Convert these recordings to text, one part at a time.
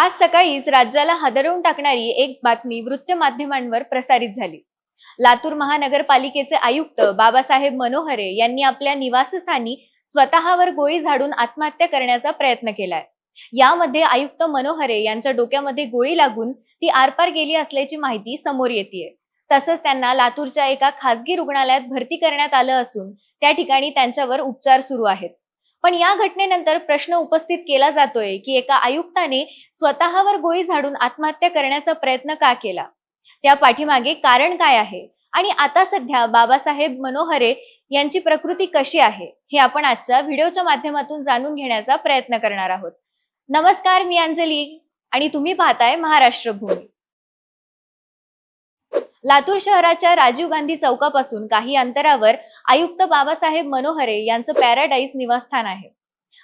आज सकाळीच राज्याला हादरवून टाकणारी एक बातमी वृत्तमाध्यमांवर प्रसारित झाली. लातूर महानगरपालिकेचे आयुक्त बाबासाहेब मनोहरे यांनी आपल्या निवासस्थानी स्वतःवर गोळी झाडून आत्महत्या करण्याचा प्रयत्न केलाय. यामध्ये आयुक्त मनोहरे यांच्या डोक्यामध्ये गोळी लागून ती आरपार गेली असल्याची माहिती समोर येते तसंच त्यांना लातूरच्या एका खासगी रुग्णालयात भरती करण्यात आलं असून त्या ठिकाणी त्यांच्यावर उपचार सुरू आहेत. पण या घटनेनंतर प्रश्न उपस्थित केला जातोय की एका आयुक्ताने स्वतःवर गोळी झाडून आत्महत्या करण्याचा प्रयत्न का केला? त्या पाठीमागे कारण काय आहे? आणि आता सध्या बाबासाहेब मनोहरे यांची प्रकृती कशी आहे? हे आपण आजच्या व्हिडिओच्या माध्यमातून जाणून घेण्याचा प्रयत्न करणार आहोत. नमस्कार मी अंजली आणि तुम्ही पाहताय महाराष्ट्र भूमी. लातूर शहराच्या राजीव गांधी चौकापासून काही अंतरावर आयुक्त बाबासाहेब मनोहरे यांचं पॅराडाईज निवासस्थान आहे.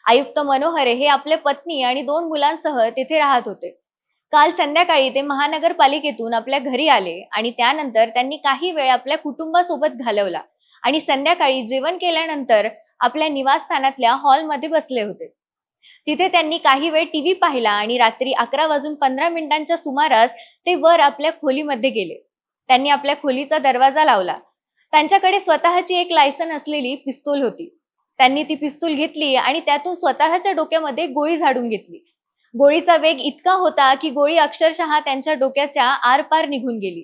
आयुक्त मनोहरे हे आपल्या पत्नी आणि दोन मुलांसह तिथे राहत होते. काल संध्याकाळी ते महानगरपालिकेतून आपल्या घरी आले आणि त्यानंतर त्यांनी काही वेळ आपल्या कुटुंबासोबत घालवला आणि संध्याकाळी जेवण केल्यानंतर आपल्या निवासस्थानातल्या हॉलमध्ये बसले होते. तिथे त्यांनी काही वेळ टीव्ही पाहिला आणि रात्री अकरा वाजून पंधरा मिनिटांच्या सुमारास ते वर आपल्या खोलीमध्ये गेले. त्यांनी आपल्या खोलीचा दरवाजा लावला. त्यांच्याकडे स्वतःची एक लायसन असलेली पिस्तूल होती. त्यांनी ती पिस्तूल घेतली आणि त्यातून स्वतःच्या डोक्यामध्ये गोळी झाडून घेतली. गोळीचा वेग इतका होता की गोळी अक्षरशः त्यांच्या डोक्याच्या आरपार निघून गेली.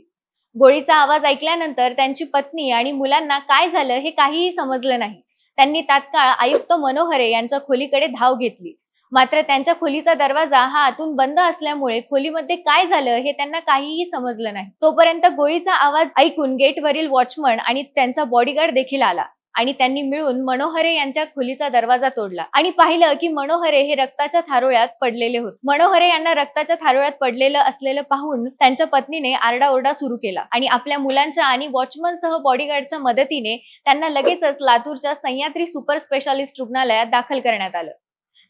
गोळीचा आवाज ऐकल्यानंतर त्यांची पत्नी आणि मुलांना काय झालं हे काहीही समजलं नाही. त्यांनी तात्काळ आयुक्त मनोहरे यांच्या खोलीकडे धाव घेतली. मात्र त्यांच्या खोलीचा दरवाजा हा आतून बंद असल्यामुळे खोलीमध्ये काय झालं हे त्यांना काहीही समजलं नाही. तोपर्यंत गोळीचा आवाज ऐकून गेटवरील वॉचमन आणि त्यांचा बॉडीगार्ड देखील आला आणि त्यांनी मिळून मनोहरे यांच्या खोलीचा दरवाजा तोडला आणि पाहिलं की मनोहरे हे रक्ताच्या थारोळ्यात पडलेले होते. मनोहरे यांना रक्ताच्या थारोळ्यात पडलेलं असलेलं पाहून त्यांच्या पत्नीने आरडाओरडा सुरू केला आणि आपल्या मुलांच्या आणि वॉचमन सह बॉडीगार्डच्या मदतीने त्यांना लगेचच लातूरच्या सह्याद्री सुपर स्पेशालिस्ट रुग्णालयात दाखल करण्यात आलं.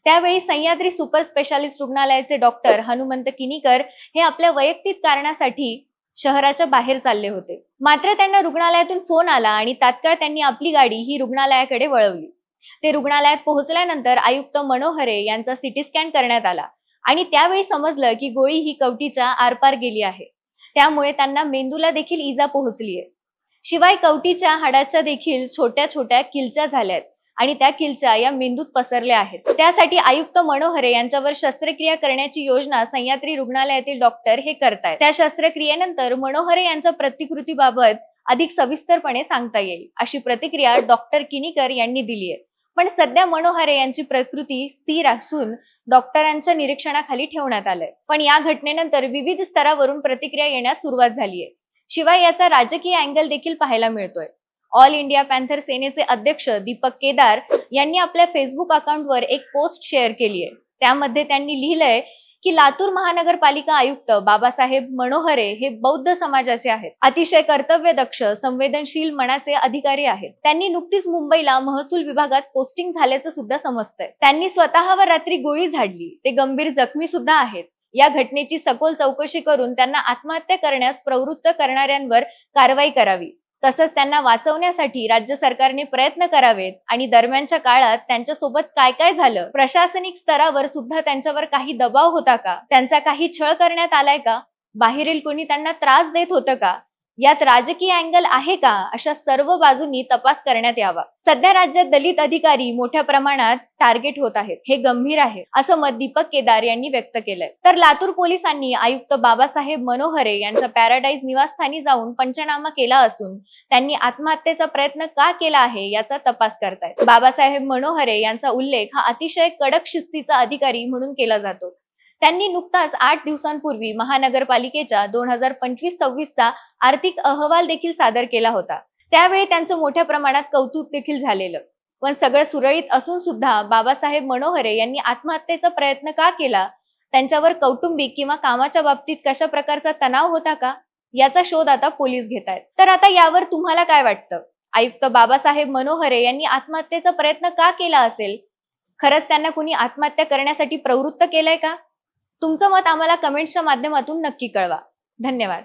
त्यावेळी सह्याद्री सुपर स्पेशालिस्ट रुग्णालयाचे डॉक्टर हनुमंत किनीकर हे आपल्या वैयक्तिक कारणासाठी शहराच्या बाहेर चालले होते. मात्र त्यांना रुग्णालयातून फोन आला आणि तात्काळ त्यांनी आपली गाडी ही रुग्णालयाकडे वळवली. ते रुग्णालयात पोहोचल्यानंतर आयुक्त मनोहरे यांचा सिटी स्कॅन करण्यात आला आणि त्यावेळी समजलं की गोळी ही कवटीच्या आरपार गेली आहे. त्यामुळे त्यांना मेंदूला देखील इजा पोहोचलीय. शिवाय कवटीच्या हाडाच्या देखील छोट्या छोट्या किलच्या झाल्यात. आणि त्या किलच्या या मेंदूत पसरल्या आहेत. त्यासाठी आयुक्त मनोहरे यांच्यावर शस्त्रक्रिया करण्याची योजना सह्याद्री रुग्णालयातील डॉक्टर हे करतायत. त्या शस्त्रक्रियेनंतर मनोहरे यांच्या प्रतिकृतीबाबत अधिक सविस्तरपणे सांगता येईल अशी प्रतिक्रिया डॉक्टर किनीकर यांनी दिली आहे. पण सध्या मनोहरे यांची प्रकृती स्थिर असून डॉक्टरांच्या निरीक्षणाखाली ठेवण्यात आलंय. पण या घटनेनंतर विविध स्तरावरून प्रतिक्रिया येण्यास सुरुवात झालीय शिवाय याचा राजकीय अँगल देखील पाहायला मिळतोय. ऑल इंडिया पॅन्थर सेनेचे अध्यक्ष दीपक केदार यांनी आपल्या फेसबुक अकाउंटवर एक पोस्ट शेअर केली आहे. त्यामध्ये त्यांनी लिहिलंय की लातूर महानगरपालिका आयुक्त बाबासाहेब मनोहरे हे बौद्ध समाजाचे आहेत. अतिशय कर्तव्यदक्ष संवेदनशील मनाचे अधिकारी आहेत. त्यांनी नुकतीच मुंबईला महसूल विभागात पोस्टिंग झाल्याचं सुद्धा समजतंय. त्यांनी स्वतःवर रात्री गोळी झाडली. ते गंभीर जखमी सुद्धा आहेत. या घटनेची सखोल चौकशी करून त्यांना आत्महत्या करण्यास प्रवृत्त करणाऱ्यांवर कारवाई करावी. तसंच त्यांना वाचवण्यासाठी राज्य सरकारने प्रयत्न करावेत आणि दरम्यानच्या काळात त्यांच्यासोबत काय काय झालं? प्रशासनिक स्तरावर सुद्धा त्यांच्यावर काही दबाव होता का? त्यांचा काही छळ करण्यात आलाय का? बाहेरील कोणी त्यांना त्रास देत होतं का? यात राजकीय अँगल आहे का? अशा सर्व बाजूंनी तपास करण्यात यावा. सध्या राज्यात दलित अधिकारी मोठ्या प्रमाणात टार्गेट होत आहेत. हे गंभीर आहे असं मत दीपक केदार यांनी व्यक्त केलंय. तर लातूर पोलिसांनी आयुक्त बाबासाहेब मनोहरे यांच्या पॅराडाईज निवासस्थानी जाऊन पंचनामा केला असून त्यांनी आत्महत्येचा प्रयत्न का केला आहे याचा तपास करतायत. बाबासाहेब मनोहरे यांचा उल्लेख हा अतिशय कडक शिस्तीचा अधिकारी म्हणून केला जातो. त्यांनी नुकताच आठ दिवसांपूर्वी महानगरपालिकेच्या दोन हजार पंचवीस सव्वीसचा आर्थिक अहवाल देखील सादर केला होता. त्यावेळी त्यांचं मोठ्या प्रमाणात कौतुक देखील झालेलं. पण सगळं सुरळीत असून सुद्धा बाबासाहेब मनोहरे यांनी आत्महत्येचा प्रयत्न का केला? त्यांच्यावर कौटुंबिक किंवा कामाच्या बाबतीत कशा प्रकारचा तणाव होता का? याचा शोध आता पोलीस घेत आहेत. तर आता यावर तुम्हाला काय वाटतं? आयुक्त बाबासाहेब मनोहरे यांनी आत्महत्येचा प्रयत्न का केला असेल? खरंच त्यांना कुणी आत्महत्या करण्यासाठी प्रवृत्त केलंय का? तुमचं मत आम्हाला कमेंट्सच्या माध्यमातून नक्की कळवा. धन्यवाद.